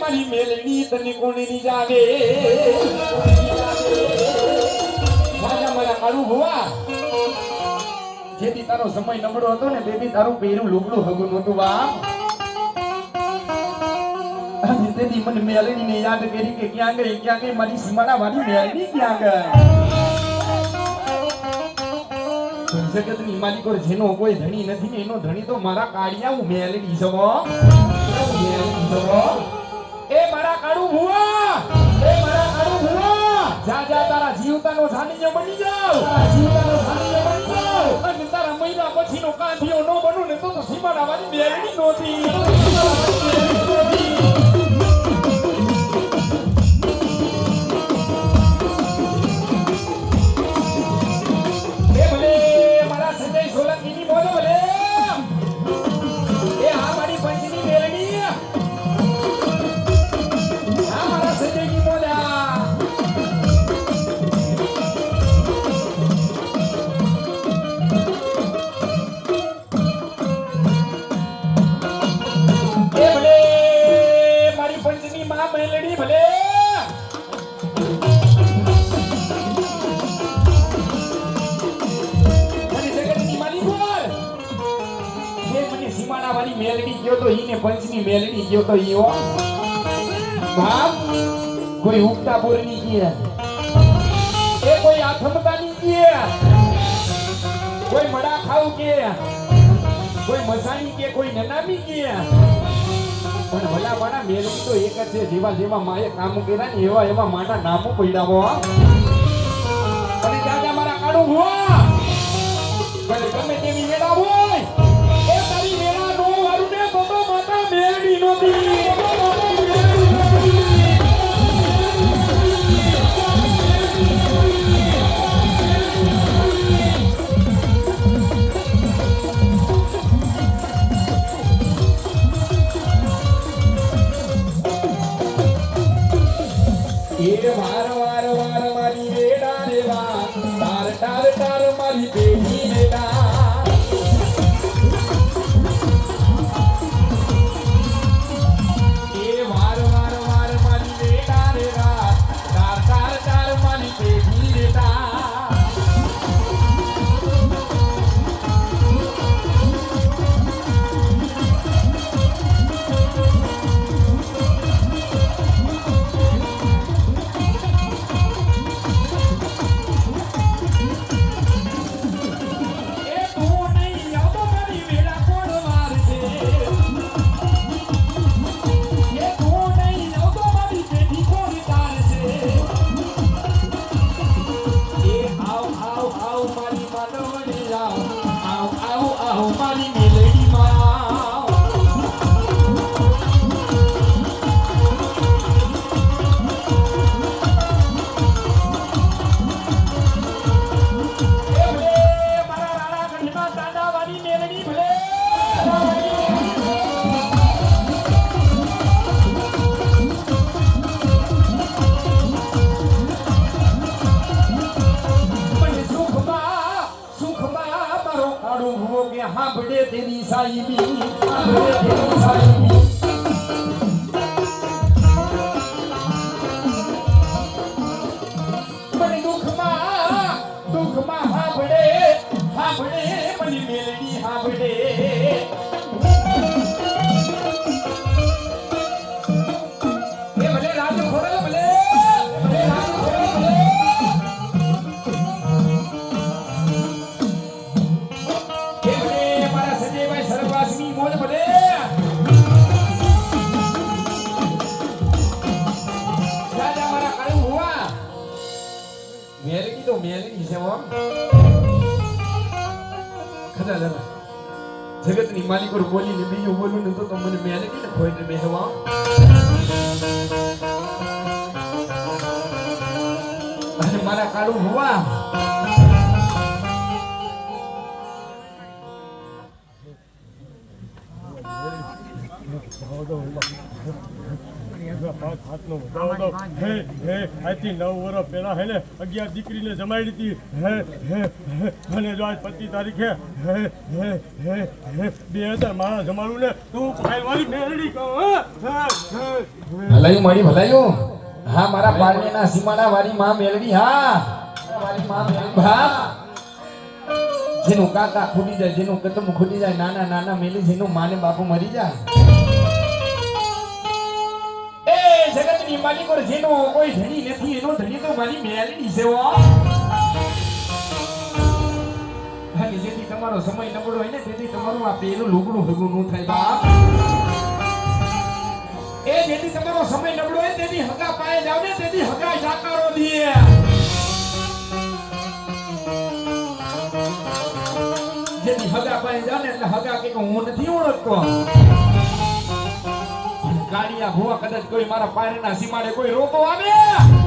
મારી મેલડી તને કોણ રીઝાવે રાજા મારા કાળું ભુવા. જેથી તારો સમય નબળો હતો ને તેથી તારું પહેરું લુગડું હગું નહોતું, બાપ. તેથી મને મેલડીને યાદ કરી કે ક્યાં ગઈ ક્યાં ગઈ, મારી સીમાડા વાળી મેલડી ક્યાં ગઈ? જગતની માલિકો જેનો કોઈ ધણી નથી ને એનો ધણી તો મારા કાળિયા હું મેલડી મેલડી એ મારા કાળું ભુવા, એ મારા કાળું ભુવા. જા જા, તારા જીવતાનો સાનિધ્ય બની જાવ જીવતાનો સાનિધ્ય તારા મહિના પછીનો કાંધિયો ન બનું ને તો સીમાડા વાળી મેલડી નહોતી સીમાડા વાળી મેલડી ગયો તો ઈને પંચની મેલડી ગયો તો ઈ હો બાપ કોઈ ઉગતા બોરની કે એ કોઈ આથમતાની કે કોઈ મડા ખાવ કે કોઈ મસાણી કે કોઈ નનામી કે પણ ભલા માણા મેલડી તો એક જ છે. જેવા જેવા માએ કામ કર્યા ને એવા એવા માના નામો પડ્યા હો. અને દાદા મારા કાઢું હુઆ કાળો ભૂવો કે હાંભળે તેરી સાઈબી હાંભળે તેરી સાઈબી મેલડી તો મેલડી છે હો ખરા દાદા જગતની માલિકો બોલીને બીજું બોલું ને તો તો મને મેલડી ને ખોઈને બેહવા અને મારા કાળું હે મારા પારનેના સીમાડા વાળી માં મેળડી હા. વાળી જેનું કાકા ખૂટી જાય, જેનું કદમ ખૂટી જાય, નાના નાના મેલી, જેનું માને બાપુ મરી જાય. જગતની માલિક ઓર જેનો કોઈ ધણી નથી, એનો ધણી તો મારી મેલડી છે ઓ અને જેથી તમારો સમય નબળો હોય ને, તેથી તમારું આ પેલું લુગડું ભેગું નું થાય, બાપ. એ જેથી તમારો સમય નબળો હોય, તેથી હગા પાયે જાવ ને, તેથી હગા જાકારો દીએ. જેથી હગા પાએ જાવ ને, એટલે હગા કે હું નથી ઓળખતો. ગાડિયા હોવા કદાચ કોઈ મારા પાયરના સીમાડે કોઈ રોકો આવે.